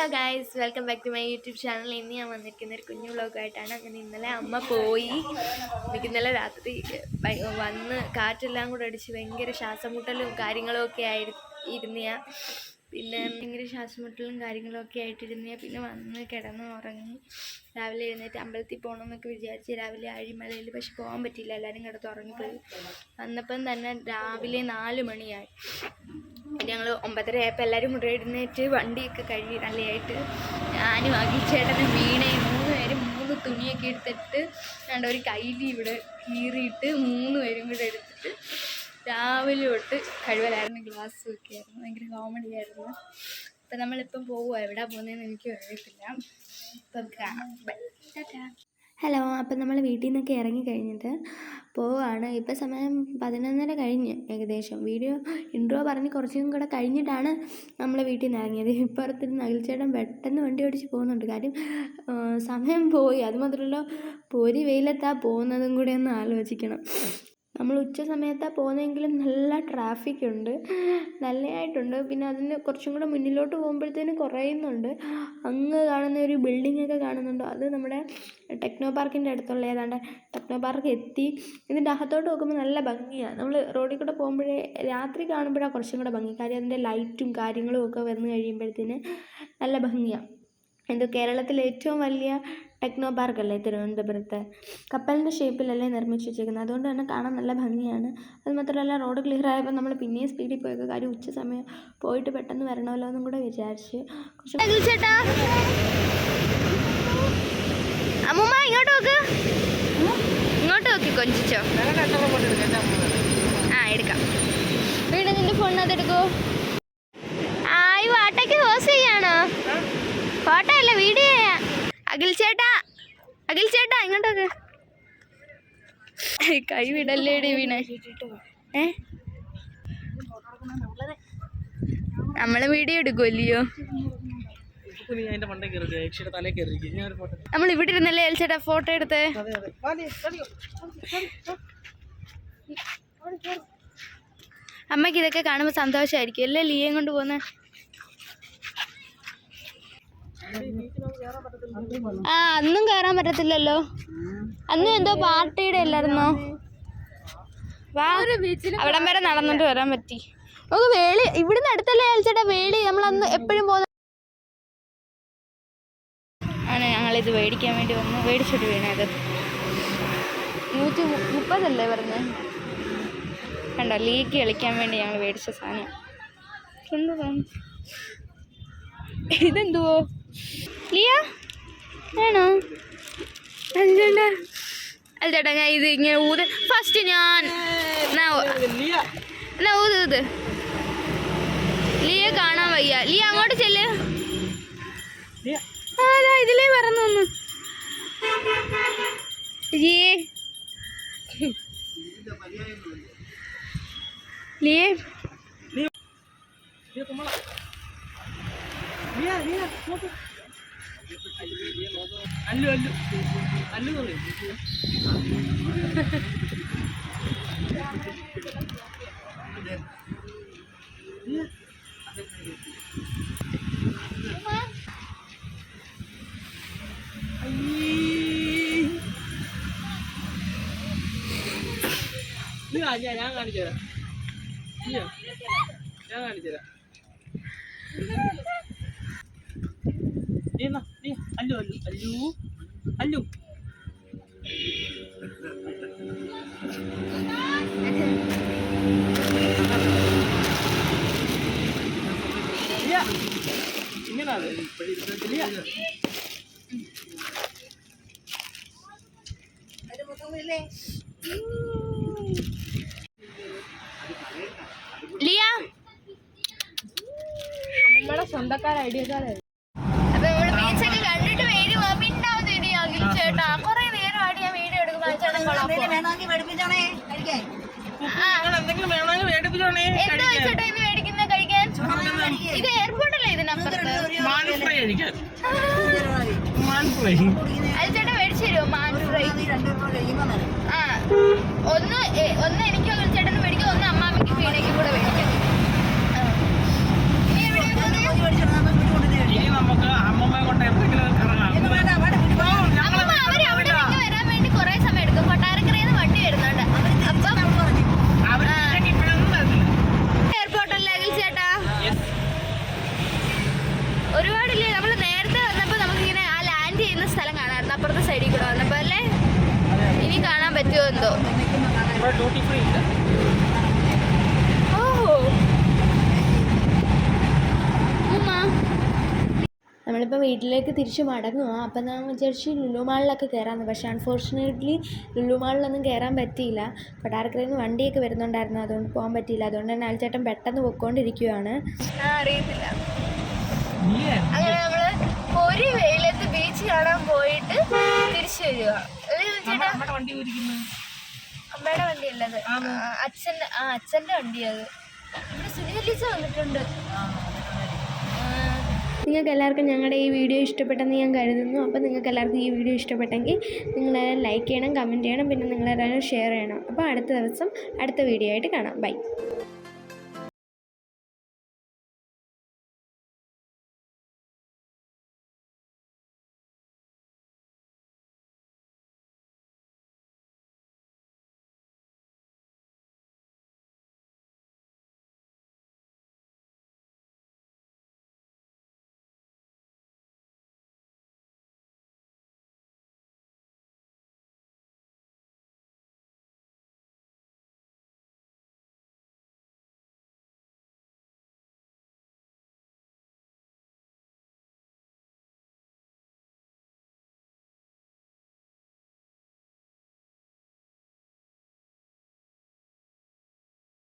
Hello guys welcome back to my YouTube channel ഇനി ഞാൻ വന്നിരിക്കുന്ന ഒരു കുഞ്ഞു വ്ളോഗായിട്ടാണ്. അങ്ങനെ ഇന്നലെ അമ്മ പോയി. എനിക്ക് ഇന്നലെ രാത്രി വന്ന് കാറ്റെല്ലാം കൂടെ അടിച്ച് ഭയങ്കര ശ്വാസമുട്ടലും കാര്യങ്ങളും ഒക്കെ ആയി ഇരുന്ന് പിന്നെ ഭയങ്കര ശ്വാസമുട്ടലും കാര്യങ്ങളും ഒക്കെ ആയിട്ടിരുന്ന് പിന്നെ വന്ന് കിടന്ന് ഉറങ്ങി. രാവിലെ എഴുന്നേറ്റ് അമ്പലത്തിൽ പോകണമെന്നൊക്കെ വിചാരിച്ച് രാവിലെ അഴിമലയിൽ പക്ഷെ പോകാൻ പറ്റിയില്ല. എല്ലാവരും കിടത്തുറങ്ങിപ്പോയി വന്നപ്പം തന്നെ രാവിലെ നാല് മണിയായി. ഞങ്ങൾ ഒമ്പതര ആയപ്പോൾ എല്ലാവരും മുറി എഴുന്നേറ്റ് വണ്ടിയൊക്കെ കഴുകി നല്ലതായിട്ട് ഞാനും അഖിച്ചേട്ടനും വീണയും മൂന്ന് പേരും മൂന്ന് തുണിയൊക്കെ എടുത്തിട്ട് രണ്ട് ഒരു കൈലി ഇവിടെ കീറിയിട്ട് മൂന്ന് പേരും കൂടെ എടുത്തിട്ട് രാവിലെ തൊട്ട് കഴിവലായിരുന്നു ഗ്ലാസ് ഒക്കെ ആയിരുന്നു ഭയങ്കര കോമഡി ആയിരുന്നു. അപ്പം നമ്മളിപ്പം പോവുക എവിടെ പോകുന്നതെന്ന് എനിക്ക് അറിയത്തില്ല. ഇപ്പം കാണാം ബൈ. ടാറ്റാ. ഹലോ അപ്പം നമ്മൾ വീട്ടിൽ നിന്നൊക്കെ ഇറങ്ങി കഴിഞ്ഞിട്ട് പോവാണ്. ഇപ്പം സമയം പതിനൊന്നര കഴിഞ്ഞ് ഏകദേശം. വീഡിയോ ഇൻട്രോ പറഞ്ഞ് കുറച്ചും കൂടെ കഴിഞ്ഞിട്ടാണ് നമ്മൾ വീട്ടിൽ നിന്ന് ഇറങ്ങിയത്. ഇപ്പുറത്തിന് നകിൽച്ചേട്ടൻ പെട്ടെന്ന് വണ്ടി ഓടിച്ച് പോകുന്നുണ്ട്. കാര്യം സമയം പോയി. അതുമാത്രമല്ല പൊരി വെയിലത്താ പോകുന്നതും കൂടെ ഒന്ന് ആലോചിക്കണം. നമ്മൾ ഉച്ച സമയത്താണ് പോകുന്നതെങ്കിലും നല്ല ട്രാഫിക് ഉണ്ട്. നല്ലതായിട്ടുണ്ട്. പിന്നെ അതിന് കുറച്ചും കൂടെ മുന്നിലോട്ട് പോകുമ്പോഴത്തേനും കുറയുന്നുണ്ട്. അങ്ങ് കാണുന്ന ഒരു ബിൽഡിംഗ് ഒക്കെ കാണുന്നുണ്ട്. അത് നമ്മുടെ ടെക്നോ പാർക്കിന്റെ അടുത്തുള്ള ഏതാണ്ട് ടെക്നോ പാർക്ക് എത്തി. ഇതിന്റെ അകത്തോട്ട് നോക്കുമ്പോൾ നല്ല ഭംഗിയാണ് നമ്മൾ റോഡിൽ കൂടെ പോകുമ്പോഴേ രാത്രി കാണുമ്പോഴാണ് കുറച്ചും കൂടെ ഭംഗി. കാര്യം അതിന്റെ ലൈറ്റും കാര്യങ്ങളും ഒക്കെ വന്നു കഴിയുമ്പോഴത്തേന് നല്ല ഭംഗിയാണ് എന്തോ കേരളത്തിലെ ഏറ്റവും വലിയ ടെക്നോ പാർക്കല്ലേ തിരുവനന്തപുരത്ത്? കപ്പലിന്റെ ഷേപ്പിലല്ലേ നിർമ്മിച്ച് വെച്ചേക്കുന്നത് അതുകൊണ്ട് തന്നെ കാണാൻ നല്ല ഭംഗിയാണ്. അത് മാത്രമല്ല റോഡ് ക്ലിയർ ആയപ്പോൾ നമ്മൾ പിന്നെയും സ്പീഡിൽ പോയത് കാര്യം ഉച്ച സമയം പോയിട്ട് പെട്ടെന്ന് വരണമല്ലോ എന്നും കൂടെ വിചാരിച്ച് കുറച്ച് അമ്മൂമ്മ ഇങ്ങോട്ട് നോക്ക്. ഇങ്ങോട്ട് നോക്കി കൊഞ്ചിച്ചോ. ആ എടുക്കാം. വീട് നിന്റെ ഫോണിനകത്ത് എടുക്കൂ ആ ഈ വാട്ടയ്ക്ക് ഹോസ് ചെയ്യാണോ ഫോട്ടോ അല്ല വീഡിയോ ചെയ്യാ ചേട്ടാ അഖിൽ ചേട്ടാ ഇങ്ങോട്ടൊക്കെ. കൈ വിടല്ലേടി വീണ. ഏ? നമ്മൾ വീഡിയോ എടുക്കുമല്ലയോ നമ്മൾ ഇവിടെ ഇരുന്നല്ലേ ചേട്ടാ ഫോട്ടോ എടുത്ത്? അമ്മയ്ക്ക് ഇതൊക്കെ കാണുമ്പോൾ സന്തോഷായിരിക്കും. അല്ലേ ലീയം കൊണ്ട് പോകുന്ന? ആ അന്നും കയറാൻ പറ്റത്തില്ലല്ലോ. അന്നും എന്തോ പാർട്ടിയുടെ അല്ലായിരുന്നോ? അവിടം വരെ നടന്നിട്ട് വരാൻ പറ്റി. നമുക്ക് വേളി ഇവിടുന്ന് അടുത്തല്ലേ അയച്ചേട്ടാ വേളി? നമ്മൾ അന്ന് എപ്പോഴും പോകുന്ന ആണ് ഞങ്ങളിത് മേടിക്കാൻ വേണ്ടി വന്നു. മേടിച്ചിട്ട് വീണത് നൂറ്റി മുപ്പതല്ലേ പറഞ്ഞത് കണ്ടോ ലീക്ക് കളിക്കാൻ വേണ്ടി ഞങ്ങൾ മേടിച്ച സാധനം? ഇതെന്തുവോ? ലിയ? ആണോ? അല്ലണ്ട അല്ല ചേട്ടാ ഞാൻ ഇത് ഇങ്ങനെ ഊത്. ഫസ്റ്റ് ഞാൻ എന്നാ ഊത് ഊത് ലിയ കാണാൻ വയ്യ. ലിയ അങ്ങോട്ട് ചെല്ല്. ആ ഇതിലേ പറഞ്ഞു ഒന്ന് ലിയേ. ലിയ കുമ്മള. ലിയ, ലിയ, നോക്ക്. അല്ലു അല്ലു അല്ലു പറയും. ഞാൻ ഞാൻ കാണിച്ചു തരാം ഞാൻ കാണിച്ചു തരാം നീ നീ അല്ലു അല്ലു അല്ലു. അല്ലു. ലിയ. ലിയ. നമ്മുടെ സ്വന്തക്കാർ ഐഡിയക്കാരായിരുന്നു ചേട്ടാ കൊറേ നേരമായിട്ട് ഞാൻ വീഡിയോ ഇത് എയർപോർട്ടല്ലേ ഇതിനപ്പുറത്ത്? ചേട്ടാ മേടിച്ചു തരുമോ? മാൻ ഫ്രൈ ആ. ഒന്ന് ഒന്ന് എനിക്ക് ചേട്ടന് മേടിക്കും. ഒന്ന് അമ്മാമ്മയ്ക്ക് വീണയ്ക്കും കൂടെ മേടിക്കും ആ. ഇനി എവിടെയാ പോകുന്നത്? ഇനി നമുക്ക് ഡ്യൂട്ടി ഫ്രീ ഓ നമ്മളിപ്പോൾ വീട്ടിലേക്ക് തിരിച്ച് മടങ്ങുക അപ്പം ഞാൻ വിചാരിച്ച് ലുലുമാളിലൊക്കെ കയറാമെന്ന് പക്ഷേ അൺഫോർച്ചുനേറ്റ്ലി ലുലുമാളിലൊന്നും കയറാൻ പറ്റിയില്ല. കൊട്ടാരക്കരയിൽ നിന്ന് വണ്ടിയൊക്കെ വരുന്നുണ്ടായിരുന്നു. അതുകൊണ്ട് പോകാൻ പറ്റിയില്ല. അതുകൊണ്ട് തന്നെ അൽച്ചേട്ടൻ പെട്ടെന്ന് പൊക്കോണ്ടിരിക്കുകയാണ് അറിയത്തില്ല. അങ്ങനെ നമ്മൾ ഒരു വെയിലത്ത് ബീച്ച് കാണാൻ പോയിട്ട് തിരിച്ചു വരിക ചേട്ടാ? നമ്മുടെ വണ്ടി അമ്മയുടെ വണ്ടിയല്ലത് അച്ഛന്റെ ആ അച്ഛന്റെ വണ്ടിയത്. ഇവിടെ സുനിത വന്നിട്ടുണ്ട്. നിങ്ങൾക്ക് എല്ലാവർക്കും ഞങ്ങളുടെ ഈ വീഡിയോ ഇഷ്ടപ്പെട്ടെന്ന് ഞാൻ കരുതുന്നു. അപ്പോൾ നിങ്ങൾക്ക് എല്ലാവർക്കും ഈ വീഡിയോ ഇഷ്ടപ്പെട്ടെങ്കിൽ നിങ്ങൾ ലൈക്ക് ചെയ്യണം കമന്റ് ചെയ്യണം പിന്നെ നിങ്ങളെല്ലാവരും ഷെയർ ചെയ്യണം. അപ്പോൾ അടുത്ത ദിവസം അടുത്ത വീഡിയോ ആയിട്ട് കാണാം. ബൈ.